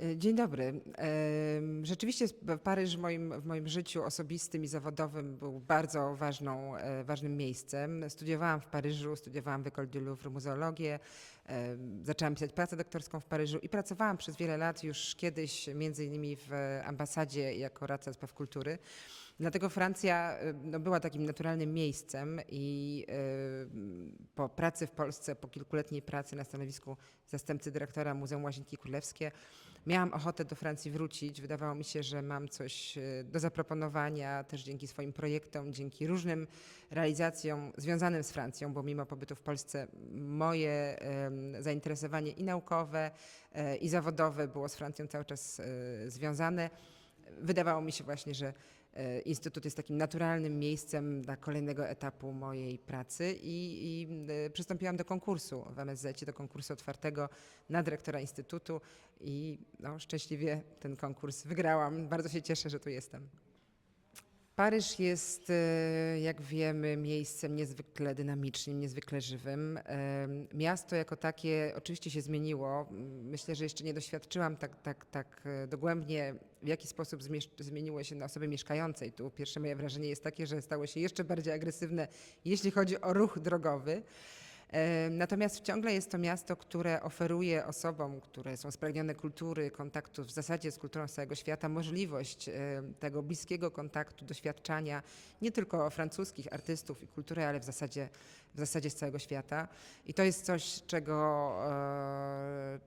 E, Dzień dobry. Em, Rzeczywiście Paryż w moim, w moim życiu osobistym i zawodowym był bardzo ważną, e, ważnym miejscem. Studiowałam w Paryżu, studiowałam w École du Louvre muzeologię, zaczęłam pisać pracę doktorską w Paryżu i pracowałam przez wiele lat już kiedyś między innymi w ambasadzie jako radca spraw kultury. Dlatego Francja e, no, była takim naturalnym miejscem i e, po pracy w Polsce, po kilkuletniej pracy na stanowisku zastępcy dyrektora Muzeum Łazienki Królewskie, miałam ochotę do Francji wrócić. Wydawało mi się, że mam coś e, do zaproponowania też dzięki swoim projektom, dzięki różnym realizacjom związanym z Francją, bo mimo pobytu w Polsce moje zainteresowanie i naukowe, e, i zawodowe było z Francją cały czas e, związane. Wydawało mi się właśnie, że Instytut jest takim naturalnym miejscem dla kolejnego etapu mojej pracy i, i e, przystąpiłam do konkursu w MSZ, do konkursu otwartego na dyrektora Instytutu i no, szczęśliwie ten konkurs wygrałam. Bardzo się cieszę, że tu jestem. Paryż jest, e, jak wiemy, miejscem niezwykle dynamicznym, niezwykle żywym. Miasto jako takie oczywiście się zmieniło. Myślę, że jeszcze nie doświadczyłam tak, tak, tak e, dogłębnie, w jaki sposób zmieniło się na osoby mieszkającej tu. Pierwsze moje wrażenie jest takie, że stało się jeszcze bardziej agresywne, jeśli chodzi o ruch drogowy. Natomiast ciągle jest to miasto, które oferuje osobom, które są spragnione kultury, kontaktu w zasadzie z kulturą całego świata, możliwość tego bliskiego kontaktu, doświadczania nie tylko francuskich artystów i kultury, ale w zasadzie, w zasadzie z całego świata. I to jest coś, czego, e,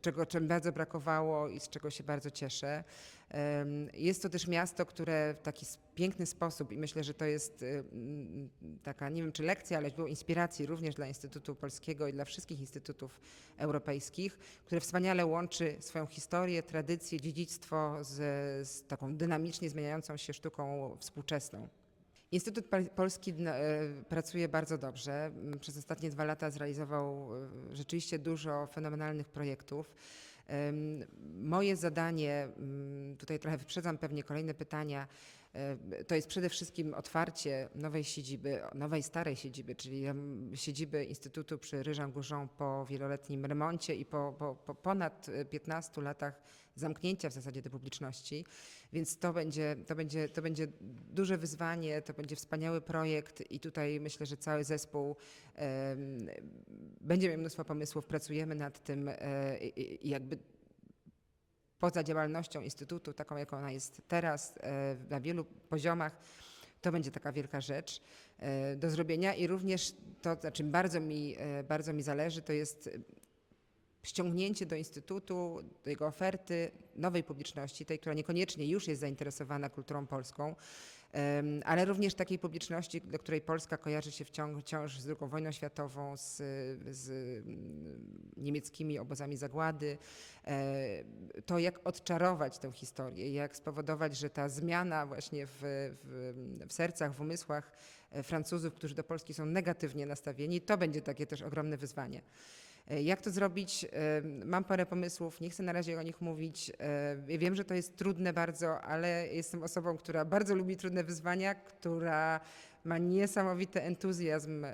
czego czym bardzo brakowało i z czego się bardzo cieszę. Jest to też miasto, które w taki piękny sposób i myślę, że to jest y, mm, taka, nie wiem czy lekcja, ale było inspiracji również dla Instytutu Polskiego i dla wszystkich instytutów europejskich, które wspaniale łączy swoją historię, tradycję, dziedzictwo z, z taką dynamicznie zmieniającą się sztuką współczesną. Instytut Polski dn- e, pracuje bardzo dobrze. M, Przez ostatnie dwa lata zrealizował e, rzeczywiście dużo fenomenalnych projektów. Moje zadanie, mm, tutaj trochę wyprzedzam pewnie kolejne pytania, to jest przede wszystkim otwarcie nowej siedziby, nowej starej siedziby, czyli siedziby Instytutu przy Ryżan-Goujon po wieloletnim remoncie i po, po, po ponad e, 15 latach zamknięcia w zasadzie do publiczności. Więc to będzie, to, będzie, to będzie duże wyzwanie, to będzie wspaniały projekt i tutaj myślę, że cały zespół będzie miał mnóstwo pomysłów, pracujemy nad tym e, i jakby poza działalnością Instytutu, taką jaką ona jest teraz, e, na wielu poziomach, to będzie taka wielka rzecz e, do zrobienia. I również to, na czym bardzo mi, e, bardzo mi zależy, to jest ściągnięcie do Instytutu, do jego oferty nowej publiczności, tej, która niekoniecznie już jest zainteresowana kulturą polską, ale również takiej publiczności, do której Polska kojarzy się wciąż, wciąż z II wojną światową, z, z mm, niemieckimi obozami zagłady. E, To, jak odczarować tę historię, jak spowodować, że ta zmiana właśnie w, w, w sercach, w umysłach e, Francuzów, którzy do Polski są negatywnie nastawieni, to będzie takie też ogromne wyzwanie. E, Jak to zrobić? E, Mam parę pomysłów, nie chcę na razie o nich mówić. E, Wiem, że to jest trudne bardzo, ale jestem osobą, która bardzo lubi trudne wyzwania, która ma niesamowity entuzjazm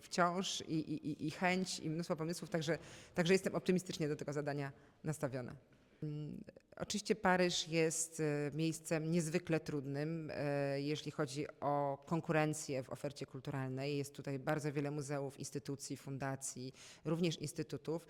wciąż i, i, i- chęć i mnóstwo pomysłów, także, także jestem optymistycznie do tego zadania nastawiona. Oczywiście Paryż jest e, miejscem niezwykle trudnym, e, jeśli chodzi o konkurencję w ofercie kulturalnej. Jest tutaj bardzo wiele muzeów, instytucji, fundacji, również instytutów.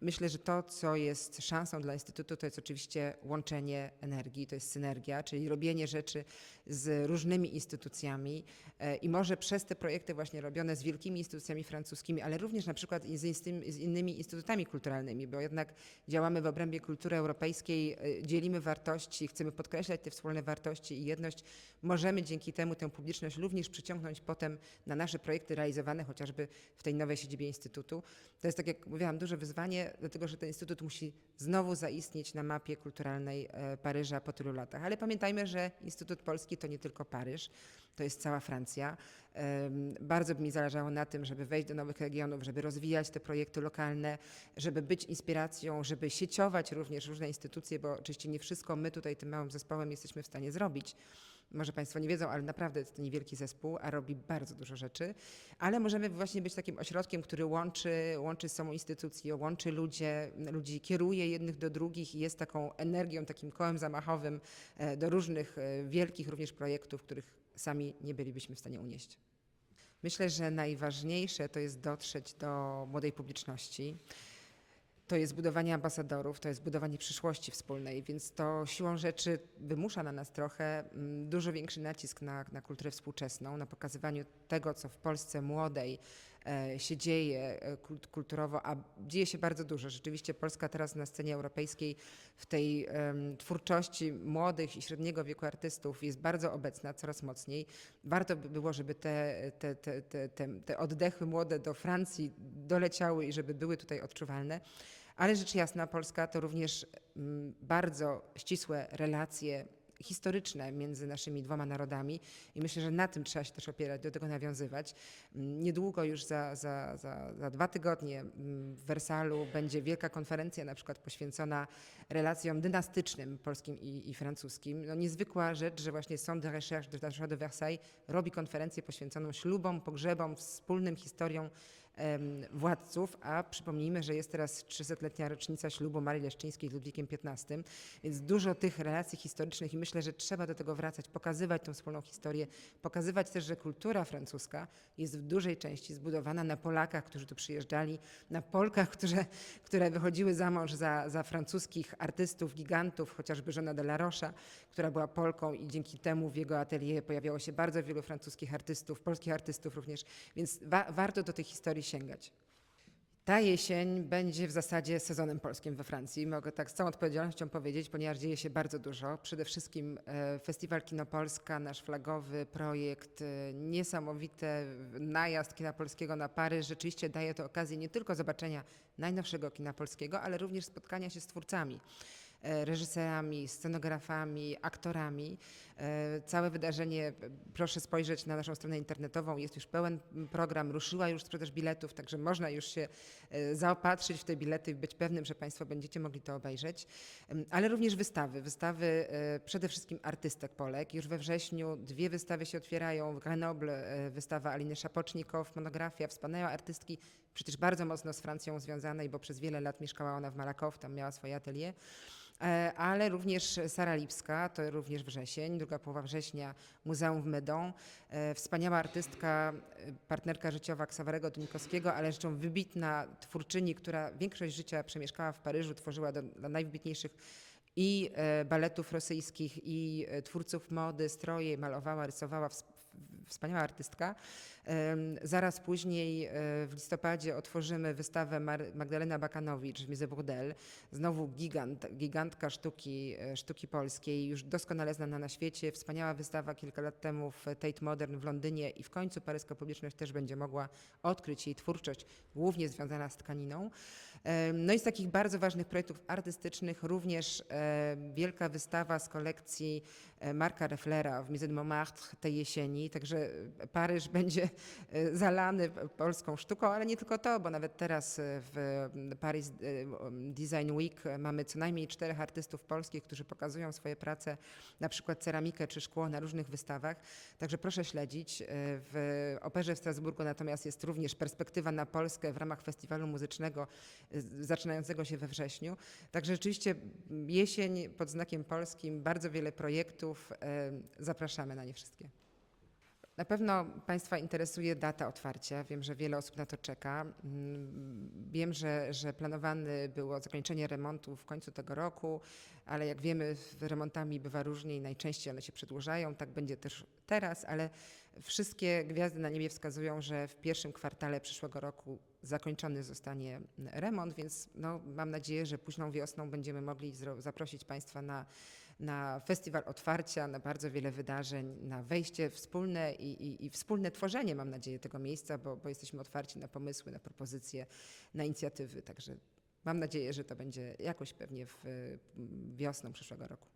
Myślę, że to, co jest szansą dla Instytutu, to jest oczywiście łączenie energii, to jest synergia, czyli robienie rzeczy z różnymi instytucjami e, i może przez te projekty właśnie robione z wielkimi instytucjami francuskimi, ale również na przykład z, innymi instytutami kulturalnymi, bo jednak działamy w obrębie kultury europejskiej, dzielimy wartości, chcemy podkreślać te wspólne wartości i jedność. Możemy dzięki temu tę publiczność również przyciągnąć potem na nasze projekty realizowane chociażby w tej nowej siedzibie Instytutu. To jest, tak jak mówiłam, duże wyzwanie, dlatego że ten Instytut musi znowu zaistnieć na mapie kulturalnej e, Paryża po tylu latach. Ale pamiętajmy, że Instytut Polski to nie tylko Paryż, to jest cała Francja. Bardzo by mi zależało na tym, żeby wejść do nowych regionów, żeby rozwijać te projekty lokalne, żeby być inspiracją, żeby sieciować również różne instytucje, bo oczywiście nie wszystko my tutaj tym małym zespołem jesteśmy w stanie zrobić. Może Państwo nie wiedzą, ale naprawdę to niewielki zespół, a robi bardzo dużo rzeczy. Ale możemy właśnie być takim ośrodkiem, który łączy, łączy samą instytucję, łączy ludzie, ludzi, kieruje jednych do drugich i jest taką energią, takim kołem zamachowym e, do różnych e, wielkich również projektów, których sami nie bylibyśmy w stanie unieść. Myślę, że najważniejsze to jest dotrzeć do młodej publiczności. To jest budowanie ambasadorów, to jest budowanie przyszłości wspólnej, więc to siłą rzeczy wymusza na nas trochę mm, dużo większy nacisk na, na kulturę współczesną, na pokazywaniu tego, co w Polsce młodej się dzieje e, kult- kulturowo, a dzieje się bardzo dużo. Rzeczywiście Polska teraz na scenie europejskiej w tej twórczości młodych i średniego wieku artystów jest bardzo obecna, coraz mocniej. Warto by było, żeby te, te, te, te, te, te oddechy młode do Francji doleciały i żeby były tutaj odczuwalne. Ale rzecz jasna, Polska to również mm, bardzo ścisłe relacje historyczne między naszymi dwoma narodami i myślę, że na tym trzeba się też opierać, do tego nawiązywać. Niedługo już za, za, za, za dwa tygodnie mm, w Wersalu będzie wielka konferencja na przykład poświęcona relacjom dynastycznym polskim i, i francuskim. No niezwykła rzecz, że właśnie Sąd de Recherche de la de Versailles robi konferencję poświęconą ślubom, pogrzebom, wspólnym historiom władców, a przypomnijmy, że jest teraz 300-letnia rocznica ślubu Marii Leszczyńskiej z Ludwikiem XV, więc dużo tych relacji historycznych i myślę, że trzeba do tego wracać, pokazywać tą wspólną historię, pokazywać też, że kultura francuska jest w dużej części zbudowana na Polakach, którzy tu przyjeżdżali, na Polkach, które, które wychodziły za mąż za, za francuskich artystów, gigantów, chociażby żona de la Rocha, która była Polką i dzięki temu w jego atelier pojawiało się bardzo wielu francuskich artystów, polskich artystów również, więc wa- warto do tej historii sięgać. Ta jesień będzie w zasadzie sezonem polskim we Francji. Mogę tak z całą odpowiedzialnością powiedzieć, ponieważ dzieje się bardzo dużo. Przede wszystkim e, Festiwal Kino Polska, nasz flagowy projekt, e, niesamowity najazd kina polskiego na Paryż. Rzeczywiście daje to okazję nie tylko zobaczenia najnowszego kina polskiego, ale również spotkania się z twórcami e, reżyserami, scenografami, aktorami. E, Całe wydarzenie, e, proszę spojrzeć na naszą stronę internetową, jest już pełen program, ruszyła już sprzedaż biletów, także można już się e, zaopatrzyć w te bilety i być pewnym, że Państwo będziecie mogli to obejrzeć. Ale również wystawy, wystawy przede wszystkim artystek Polek. Już we wrześniu dwie wystawy się otwierają, w Grenoble wystawa Aliny Szapocznikow, monografia wspaniałej artystki, przecież bardzo mocno z Francją związanej, bo przez wiele lat mieszkała ona w Malakow, tam miała swoje atelier. Ale również Sara Lipska, to również wrzesień, druga połowa września, Muzeum w Meudon. E, Wspaniała artystka, e, partnerka życiowa Ksawerego Tunikowskiego, ale zresztą wybitna twórczyni, która większość życia przemieszkała w Paryżu, tworzyła do, dla najwybitniejszych i e, baletów rosyjskich, i twórców mody, stroje, malowała, rysowała. Ws- Wspaniała artystka. Zaraz później e, w listopadzie otworzymy wystawę Magdalena Bakanowicz w Musée. Znowu gigant, gigantka sztuki, e, sztuki polskiej, już doskonale znana na świecie. Wspaniała wystawa kilka lat temu w Tate Modern w Londynie i w końcu paryska publiczność też będzie mogła odkryć jej twórczość, głównie związana z tkaniną. No i z takich bardzo ważnych projektów artystycznych również e, wielka wystawa z kolekcji Marka Reflera w Musée de Montmartre tej jesieni, także e, Paryż będzie e, zalany polską sztuką, ale nie tylko to, bo nawet teraz e, w Paris e, Design Week e, mamy co najmniej czterech artystów polskich, którzy pokazują swoje prace, na przykład ceramikę czy szkło na różnych wystawach. Także proszę śledzić. E, W Operze w Strasburgu natomiast jest również perspektywa na Polskę w ramach festiwalu muzycznego e, zaczynającego się we wrześniu. Także rzeczywiście jesień pod znakiem polskim, bardzo wiele projektów. E, Zapraszamy na nie wszystkie. Na pewno Państwa interesuje data otwarcia. Wiem, że wiele osób na to czeka. Mm, Wiem, że, że planowane było zakończenie remontu w końcu tego roku, ale jak wiemy, z remontami bywa różnie i najczęściej one się przedłużają. Tak będzie też teraz, ale wszystkie gwiazdy na niebie wskazują, że w pierwszym kwartale przyszłego roku zakończony zostanie remont, więc no, mam nadzieję, że późną wiosną będziemy mogli zaprosić Państwa na na festiwal otwarcia, na bardzo wiele wydarzeń, na wejście wspólne i, i, i wspólne tworzenie, mam nadzieję, tego miejsca, bo, bo jesteśmy otwarci na pomysły, na propozycje, na inicjatywy. Także mam nadzieję, że to będzie jakoś pewnie w, wiosną przyszłego roku.